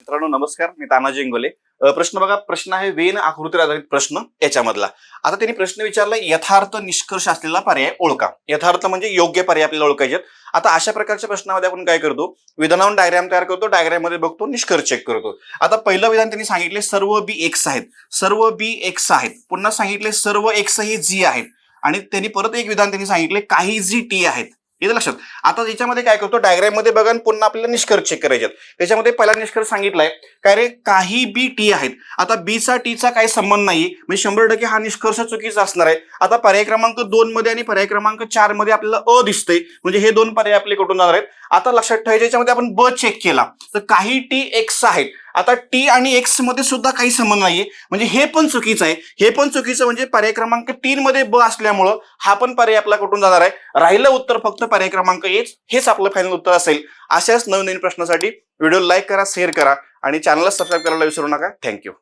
मित्रांनो नमस्कार. मी तानाजी इंगोले. प्रश्न बघा. प्रश्न आहे वेन आकृतीवर आधारित प्रश्न याच्यामधला. आता त्यांनी प्रश्न विचारला यथार्थ निष्कर्ष असलेला पर्याय ओळखा. यथार्थ म्हणजे योग्य पर्याय आपल्याला ओळखायचे आता अशा प्रकारच्या प्रश्नामध्ये आपण काय करतो? विधानावरून डायग्राम तयार करतो. डायग्राममध्ये बघतो निष्कर्ष चेक करतो. आता पहिलं विधान त्यांनी सांगितले सर्व बी एक्स आहेत. सर्व बी एक्स आहेत. पुन्हा सांगितले सर्व एक्स हे जी आहेत. आणि त्यांनी परत एक विधान त्यांनी सांगितले काही जी टी आहेत. येतं लक्षात. आता याच्यामध्ये काय करतो? डायग्राममध्ये बघा पुन्हा आपल्याला निष्कर्ष चेक करायचे आहेत. त्याच्यामध्ये पहिला निष्कर्ष सांगितलाय. काय रे? काही बी टी आहेत. आता बीचा टीचा काही संबंध नाही म्हणजे शंभर टक्के हा निष्कर्ष चुकीचा असणार आहे. आता पर्याय क्रमांक दोन मध्ये आणि पर्याय क्रमांक चारमध्ये आपल्याला अ दिसतंय. म्हणजे हे दोन पर्याय आपले कुठून जाणार आहेत. आता लक्षात ठेवायचे याच्यामध्ये आपण ब चेक केला. तर काही टी एक्स आहेत. आता टी आणि एक्समध्ये सुद्धा काही संबंध नाहीये. म्हणजे हे पण चुकीचं आहे. हे पण चुकीचं म्हणजे पर्याय क्रमांक तीन मध्ये ब असल्यामुळं हा पण पर्याय आपला कुठून जाणार आहे? राहिलं उत्तर फक्त पर्याय क्रमांक एच हेच आपलं फायनल उत्तर असेल. अशाच नवनवीन प्रश्नासाठी व्हिडिओ लाईक करा शेअर करा आणि चॅनलला सबस्क्राईब करायला विसरू नका. थँक्यू